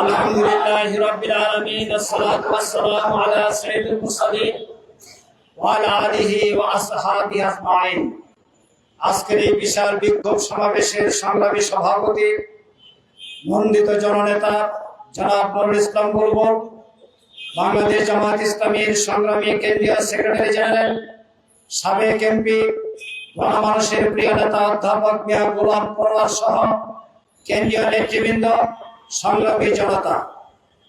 الحمد لله رب العالمين الصلاة والسلام على سيد المرسلين وعلى آله وأصحابه أجمعين আজকের এই বিশাল বিক্ষোভ সমাবেশের সংগ্রামী সভাপতি মন্ডিত জননেতা জনাব নুরুল ইসলাম বুলবুল বাংলাদেশ জামাত ইসলামীর সংগ্রামী কেন্দ্রীয় সেক্রেটারি জেনারেল সাবেক এমপি গণমানুষের প্রিয় নেতা অধ্যাপক মিয়া গোলাম পরোয়ার সহ কেন্দ্রীয় নেতৃবৃন্দ সংগ্রামী জনতা,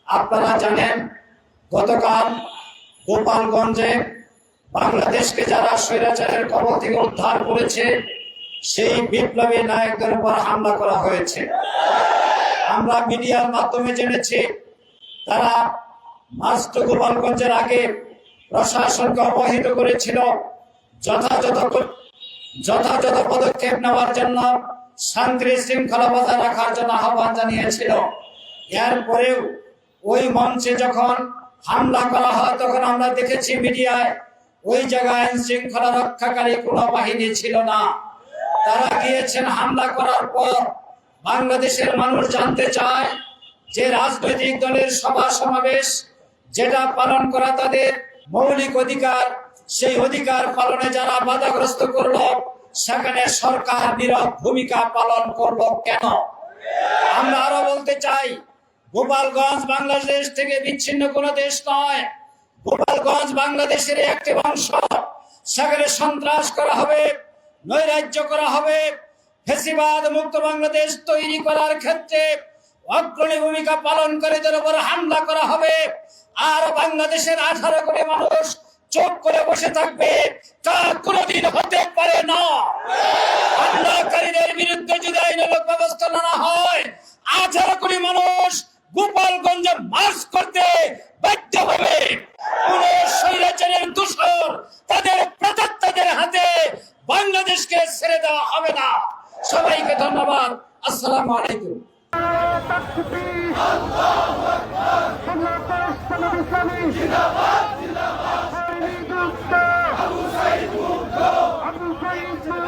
আপনারা জানেন, গতকাল গোপালগঞ্জে বাংলাদেশকে যারা স্বৈরাচারের কবল থেকে উদ্ধার করেছে, সেই বিপ্লবী নায়কদের উপর হামলা করা হয়েছে। আমরা মিডিয়ার মাধ্যমে জেনেছি, তারা মাস্ট গোপালগঞ্জের আগে প্রশাসনকে অবহিত করেছিল, যথাযথ যথাযথ পদক্ষেপ নেওয়ার জন্য শান্তি শৃঙ্খলা বজায় রাখার জন্য আহ্বান জানিয়েছিল। এরপরেও ওই মঞ্চে যখন হামলা করা হয়, তখন আমরা দেখেছি মিডিয়ায় ওই জায়গায় আইন শৃঙ্খলা রক্ষাকারী কোনো বাহিনী ছিল না। তারা গিয়েছেন হামলা করার পর বাংলাদেশের মানুষ জানতে চায় যে রাজনৈতিক দলের সভা সমাবেশ যেটা পালন করা তাদের মৌলিক অধিকার, সেই অধিকার পালনে যারা বাধাগ্রস্ত করল সেখানে সরকার নীরব ভূমিকা পালন করল কেন? আমরা আরও বলতে চাই, গোপালগঞ্জ বাংলাদেশ থেকে বিচ্ছিন্ন কোনো দেশ নয়। গোপালগঞ্জ বাংলাদেশের একটি অংশ। সেখানে সন্ত্রাস করা হবে, নৈরাজ্য করা হবে, ফেসিবাদ মুক্ত বাংলাদেশ তৈরি করার ক্ষেত্রে অগ্রণী ভূমিকা পালনকারীদের উপর হামলা করা হবে। আর বাংলাদেশের আঠারো কোটি মানুষ চোখ করে বসে থাকবে, তা কোনোদিন হতে পারে না। হামলাকারীদের বিরুদ্ধে যদি আইনানুগ ব্যবস্থা নেওয়া হয়, আঠারো কোটি মানুষ গোপালগঞ্জে মার্চ করতে বাধ্য হবে। স্বৈরাচারের দূষণ তাদের প্রতাত্তাদের হাতে বাংলাদেশকে ছেড়ে দেওয়া হবে না। সবাইকে ধন্যবাদ। আসসালামু আলাইকুম। Vai, vai, vai.